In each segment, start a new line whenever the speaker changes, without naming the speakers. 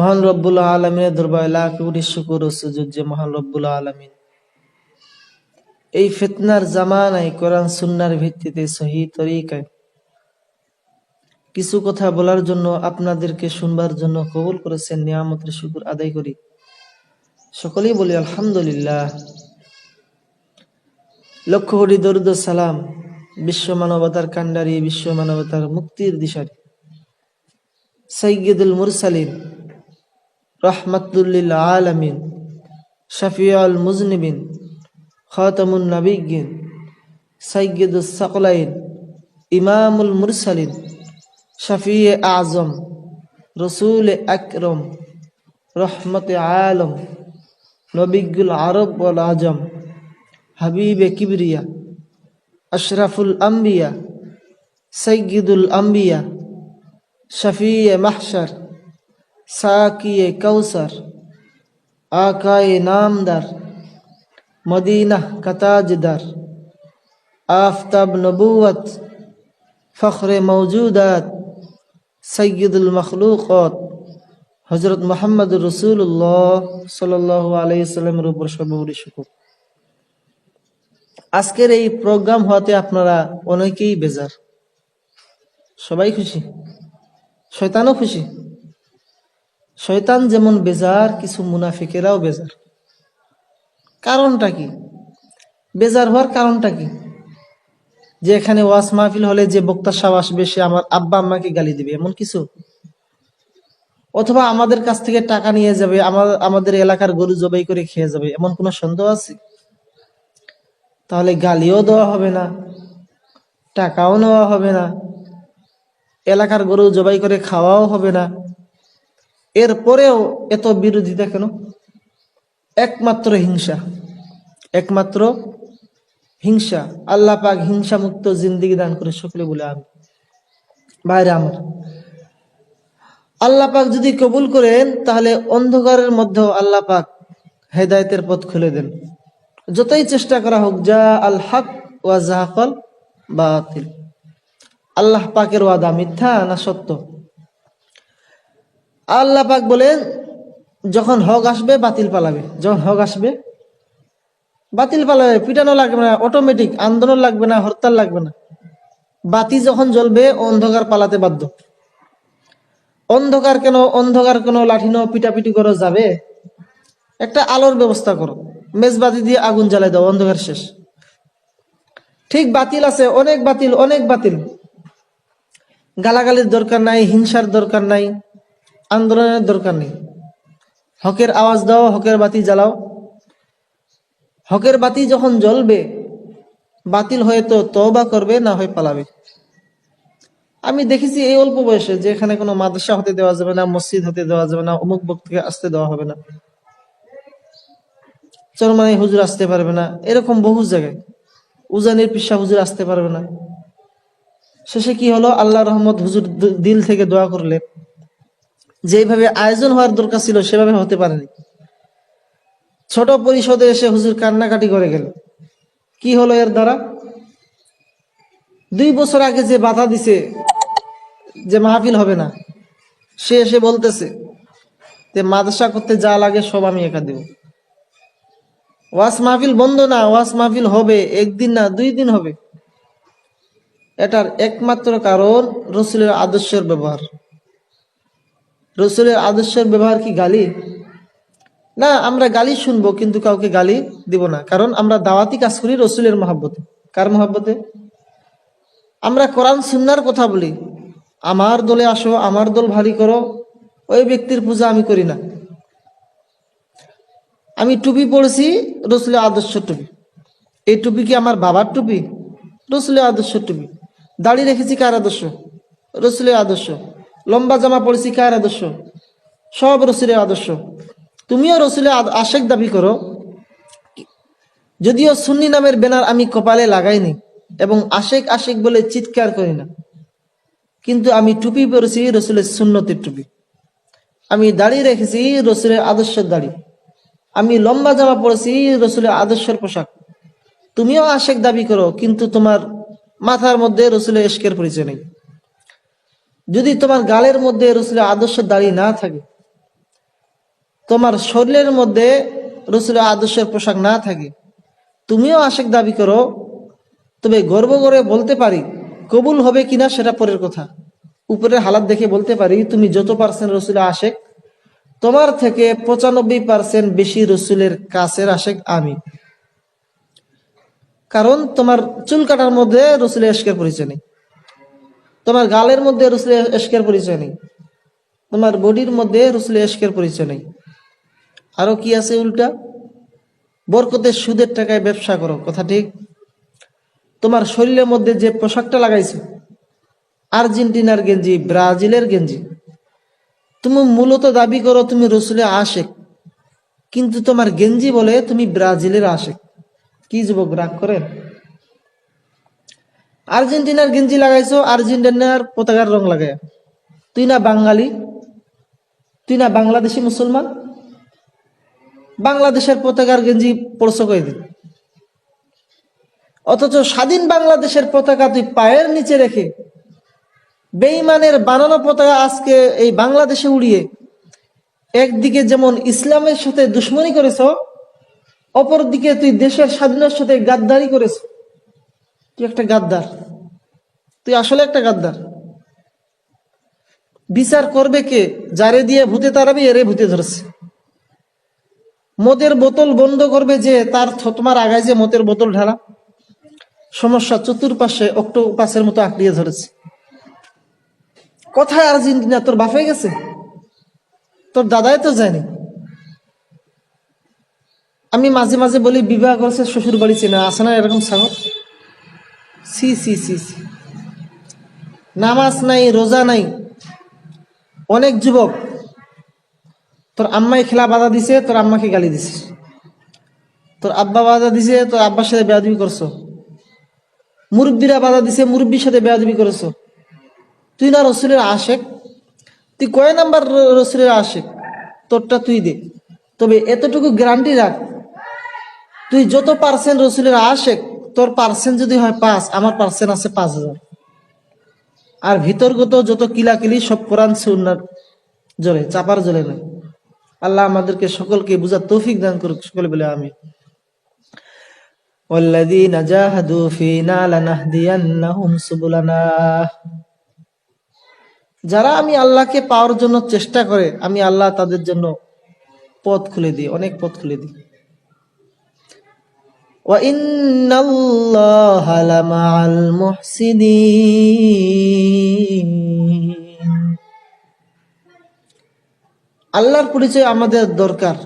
মহান রব্বুল আলমিনের দরবারে লাখ কোটি শুকুর সুজুদ যে মহান রব্বুল আলমিন। এই ফিতনার জামানায় কোরআন সুন্নার ভিত্তিতে সহি তরিকায় কিছু কথা বলার জন্য আপনাদেরকে শুনবার জন্য কবুল করেছেন, নিয়ামতের শুকুর আদায় করি। সকলেই বলি, আলহামদুলিল্লাহ। লক্ষ কোটি দরুদ সালাম বিশ্ব মানবতার কান্ডারি বিশ্ব মানবতার মুক্তির দিশারি। সৈয়দুল মুরসালিন রহমতুল্লিল আলমিন শফিউল মুজনিবিন, খাতামুন নবিগিন সৈয়দুল সকলাইন, ইমামুল মুরসালিন শফি আজম, রসুল আকরম, রহমত আলম নবিগুল আরব ওয়াল আজম, হাবিবে কিবরিয়া, আশরাফুল আম্বিয়া সৈয়দুল আম্বিয়া শফি মাহশর সাকিয়ে কৌসর আকায়ে নামদার মদিনা কতাজদার, আফতাব নবুয়ত ফখরে মৌজুদাত সৈয়দুল মখলুকত হজরত মোহাম্মদ রসুল্লাহ সাল আলাইসাল্লামের উপর সর্বোপরি শুকুর। আজকের এই প্রোগ্রাম হওয়াতে আপনারা অনেকেই বেজার। সবাই খুশি? শয়তানও খুশি? শয়তান যেমন বেজার, কিছু মুনাফিকেরাও বেজার। কারণটা কি? বেজার হওয়ার কারণটা কি? যে এখানে ওয়াস মাহফিল হলে যে বক্তা সাহ আসবে, সে আমার আব্বা আম্মাকে গালি দিবে, এমন কিছু? অথবা আমাদের কাছ থেকে টাকা নিয়ে যাবে আমাদের এলাকার গরু জবাই করে খেয়ে যাবে, এমন কোনো সন্দেহ আছে? তাহলে গালিও দেওয়া হবে না, টাকাও নেওয়া হবে না, এলাকার গরু জবাই করে খাওয়াও হবে না। এরপরেও এত বিরোধিতা কেন একমাত্র হিংসা একমাত্র হিংসা, আল্লাহ পাক হিংসা মুক্ত জিন্দিগি দান করে সকলে বলে আমি বাইরে আমার, আল্লাহ পাক যদি কবুল করেন, তাহলে অন্ধকারের মধ্যেও আল্লাহ পাক হেদায়তের পথ খুলে দেন। যতই চেষ্টা করা হোক, যা আল হক ওয়া জাহাকল বাতিল। আল্লাহ পাকের ওয়াদা মিথ্যা না সত্য? আল্লাহ পাক বলেন যখন হক আসবে, বাতিল পালাবে। যখন হক আসবে, বাতিল পালাবে। পিটানো লাগবে না অটোমেটিক আন্দোলন লাগবে না, হরতাল লাগবে না। বাতি যখন জ্বলবে, অন্ধকার পালাতে বাধ্য। অন্ধকার কেন অন্ধকার কেন, লাঠি নাও, পিটাপিটি করো, যাবে? একটা আলোর ব্যবস্থা করো। মেজবাতি দিয়ে আগুন জ্বালাই দাও, অন্ধকার শেষ। ঠিক বাতিল আছে, অনেক বাতিল অনেক বাতিল। গালাগালির দরকার নাই, হিংসার দরকার নাই। আন্দোলনের দরকার নেই। হকের আওয়াজ দাও, হকের বাতি জ্বালাও। হকের বাতি যখন জ্বলবে, বাতিল হয়ে তো তবা করবে, না হয় পালাবে। আমি দেখেছি এই অল্প বয়সে যে এখানে কোনো মাদ্রাসা হতে দেওয়া যাবে না, মসজিদ হতে দেওয়া যাবে না, অমুক বক্তকে আসতে দেওয়া হবে না। চরমানাই হুজুর আসতে পারবে না। এরকম বহু জায়গায়। উজানির পিসা হুজুর আসতে পারবে না। শেষে কি হলো? আল্লাহ রহমত হুজুর দিল থেকে দোয়া করলে যেভাবে আয়োজন হওয়ার দরকার ছিল, সেভাবে হতে পারেনি। ছোট পরিষদে এসে হুজুর কান্নাকাটি করে গেল। কি হলো এর দ্বারা? দুই বছর আগে যে বাধা দিছে, যে মাহফিল হবে না, সে এসে বলতেছে যে, মাদ্রাসা করতে যা লাগে সব আমি একা দেব। ওয়াস মাহফিল বন্ধ না ওয়াস মাহফিল হবে, একদিন না, দুই দিন হবে। এটার একমাত্র কারণ রসুলের আদর্শের ব্যবহার। রসুলের আদর্শের ব্যবহার কি গালি? না, আমরা গালি শুনব, কিন্তু কাউকে গালি দিব না। কারণ আমরা দাওয়াতি কাজ করি রসুলের মহাব্বতে। কার মহাব্বতে? আমরা কোরআন, সুন্নার কথা বলি। আমার দলে আসো, আমার দল ভারী করো, ওই ব্যক্তির পূজা আমি করি না। আমি টুপি পড়েছি, রসুলের আদর্শ টুপি। এই টুপি কি আমার বাবার টুপি? রসুলের আদর্শ টুপি। দাড়ি রেখেছি কার আদর্শ? রসুলের আদর্শ। লম্বা জামা পড়েছি কার আদর্শ? সব রসুলের আদর্শ। তুমিও রসুলের আশেক দাবি করো। যদিও সুন্নি নামের ব্যানার আমি কপালে লাগাইনি এবং আশেক আশেক বলে চিৎকার করি না। কিন্তু আমি টুপি পরেছি রসুলের সুন্নতির টুপি। আমি দাড়ি রেখেছি রসুলের আদর্শের দাড়ি। আমি লম্বা জামা পরেছি রসুলের আদর্শের পোশাক। তুমিও আশেক দাবি করো, কিন্তু তোমার মাথার মধ্যে রসুলের এশকের পরিচয় নেই। যদি তোমার গালের মধ্যে রসুলের আদর্শ দাড়ি না থাকে, তোমার শরীরের মধ্যে রসুলের আদর্শের পোশাক না থাকে, তুমিও আশেক দাবি করো, তবে গর্ব করে বলতে পারি, কবুল হবে কিনা সেটা পরের কথা। উপরের হালাত দেখে বলতে পারি, তুমি যত পার্সেন্ট রসুলের আশেক, তোমার থেকে পঁচানব্বই পার্সেন্ট বেশি রসুলের কাছের আশেক আমি। কারণ তোমার চুল কাটার মধ্যে রসুলের এশকের পরিচয় নেই। তোমার গালের মধ্যে রসুলের এশকের পরিচয় নেই। তোমার বডির মধ্যে রসুলের এশকের পরিচয় নেই। আরও কি আছে উল্টা? বরকতের সুদের টাকায় ব্যবসা করো, কথা ঠিক? তোমার শরীরের মধ্যে যে পোশাকটা লাগাইছো, আর্জেন্টিনার গেঞ্জি, ব্রাজিলের গেঞ্জি, তুমি মূলত দাবি করো তুমি রসুলের আশেক, কিন্তু তোমার গেঞ্জি বলে তুমি ব্রাজিলের আশেক। কি যুবক রাগ করেন? আর্জেন্টিনার গেঞ্জি লাগাইছো, আর্জেন্টিনার পতাকার রং লাগাই তুই না বাঙালি, তুই না বাংলাদেশি মুসলমান, বাংলাদেশের পতাকার গেঞ্জি পড়ছো কয়দিন? অথচ স্বাধীন বাংলাদেশের পতাকা তুই পায়ের নিচে রেখে বেইমানের বানানো পতাকা আজকে এই বাংলাদেশে উড়িয়ে, একদিকে যেমন ইসলামের সাথে দুশ্মনী করেছ অপর দিকে তুই দেশের স্বাধীনের সাথে গাদ্দারি করেছ। তুই একটা গাদ্দার। তুই আসলে একটা গাদ্দার। বিচার করবে কে? যারে দিয়ে ভূতে তাড়াবে এরে ভূতে ধরেছে। মদের বোতল বন্ধ করবে যে তার থ- তোমার আগায় যে মদের বোতল ঢালা। সমস্যা চতুর্পাশে অক্টোপাসের মতো আঁকড়িয়ে ধরেছে। কোথায় আর্জেন্টিনা তোর বাপে গেছে? তোর দাদাই তো যায়নি আমি মাঝে মাঝে বলি, বিবাহ করছে শ্বশুর বাড়ি চেনা, আছে না এরকম সাগর সি সি সি সি। নামাজ নাই, রোজা নাই। অনেক যুবক, তোর আম্মাই খেলা বাধা দিছে, তোর আম্মাকে গালি দিছিস তোর আব্বা বাধা দিছে, তোর আব্বার সাথে বেয়াদবি করছ। মুরব্বীরা বাধা দিছে, মুরব্বীর সাথে বেয়াদবি করেছ। তুই না রসুলের আশেক? তুই কয় নাম্বার রসুলের আশেক? তোরটা তুই দে। তবে এতটুকু গ্যারান্টি রাখ, তুই যত পার্সেন্ট রসুলের আশেক তোর পার্সেন্ট যদি হয় পাঁচ আমার পার্সেন্ট আছে পাঁচ হাজার আর ভিতরগত যত কিলাকিলি সব কোরআন সুন্নার জলে চাপার জলে নয় আল্লাহ আমাদেরকে সকলকে বুঝার তৌফিক দান করুক সকলে বলে আমি والذين جاهدوا فينا لنهدينهم سبلنا যারা আমি আল্লাহকে পাওয়ার জন্য চেষ্টা করে আমি আল্লাহ তাদের জন্য পথ খুলে দিই অনেক পথ খুলে দিই وَإِنَّ اللَّهَ لَمَعَ الْمُحْسِنِينَ আল্লাহর পরিচয় আমাদের দরকার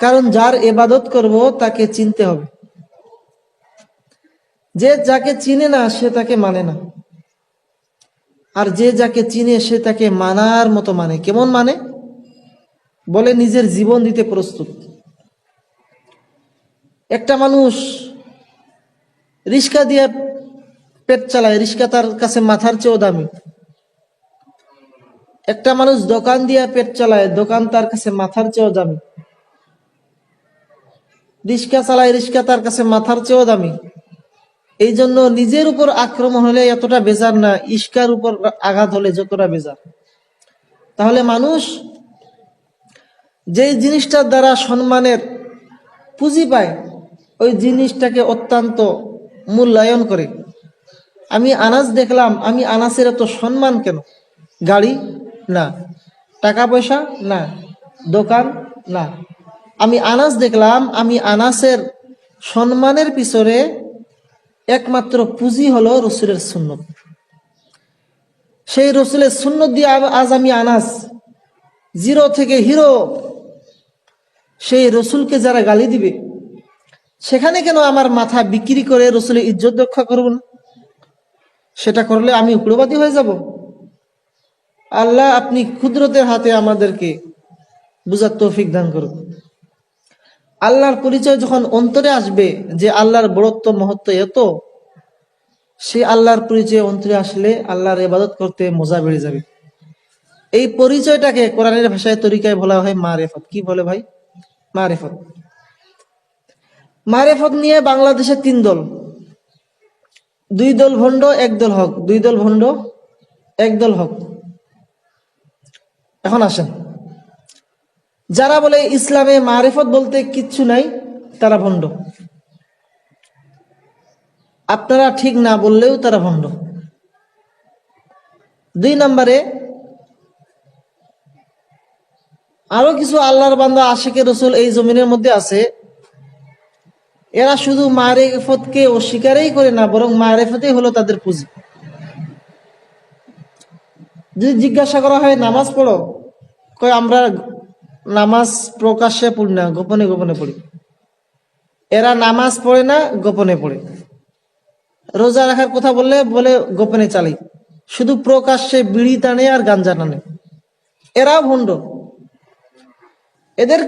কারণ যার এবাদত করব তাকে চিনতে হবে যে যাকে চিনে না সে তাকে মানে না আর যে যাকে চিনে সে তাকে মানার মতো মানে কেমন মানে বলে নিজের জীবন দিতে প্রস্তুত একটা মানুষ রিক্সা দিয়ে পেট চালায় রিক্সা তার কাছে মাথার চেয়েও দামি। একটা মানুষ দোকান দিয়ে পেট চালায়, দোকান তার কাছে মাথার চেয়েও দামি। রিক্সা চালায় রিক্সা তার কাছে মাথার চেয়েও দামি। এই জন্য নিজের উপর আক্রমণ হলে এতটা বেজার না, ইস্কার উপর আঘাত হলে যতটা বেজার। তাহলে মানুষ যে জিনিসটার দ্বারা সম্মানের পুঁজি পায় ওই জিনিসটাকে অত্যন্ত মূল্যায়ন করে। আমি আনাজ দেখলাম, আমি আনাসের এত সম্মান কেন? গাড়ি? না। টাকা পয়সা? না। দোকান? না। আমি আনাস দেখলাম, আমি আনাসের সম্মানের পিছনে একমাত্র পুঁজি হলো রসুলের সুন্নত। সেই রসুলের সুন্নত দিয়ে আজ আমি আনাস, জিরো থেকে হিরো। সেই রসুলকে যারা গালি দিবে সেখানে কেন আমার মাথা বিক্রি করে রসুলের ইজ্জত রক্ষা করব না? সেটা করলে আমি উগ্রবাদী হয়ে যাব? আল্লাহ আপনি ক্ষুদ্রতের হাতে আমাদেরকে বুঝার তৌফিক দান করুন। আল্লাহর পরিচয় যখন অন্তরে আসবে যে আল্লাহর বড়ত্ব, মহত্ব এত, সে আল্লাহর পরিচয় অন্তরে আসলে আল্লাহর ইবাদত করতে মজা বেড়ে যাবে। এই পরিচয়টাকে কোরআনের ভাষায় তরিকায় বলা হয় মারেফত। কি বলে ভাই? মারেফত। মারেফত নিয়ে বাংলাদেশে তিন দল। দুই দল ভণ্ড, এক দল হক। দুই দল ভণ্ড, এক দল হক। এখন আসেন। যারা বলে ইসলামে মারেফত বলতে কিচ্ছু নাই, তারা ভণ্ড। আপনারা ঠিক না বললেও তারা ভণ্ড। দুই নম্বরে, আরও কিছু আল্লাহর বান্দা আশিকে রসুল এই জমিনের মধ্যে আছে। এরা শুধু মারেফতকে অস্বীকারই করে না, বরং মারেফতেই হলো তাদের পুঁজি। যদি জিজ্ঞাসা করা হয়, নামাজ পড়ো? কয়, আমরা নামাজ প্রকাশ্যে পড়ি না, গোপনে গোপনে পড়ি। এরা নামাজ পড়ে না, গোপনে পড়ে। রোজা রাখার কথা বললে, বলে গোপনে চালাই শুধু প্রকাশ্যে বিড়ি টানে আর গাঞ্জা টানে। এরাও ভণ্ড। এদের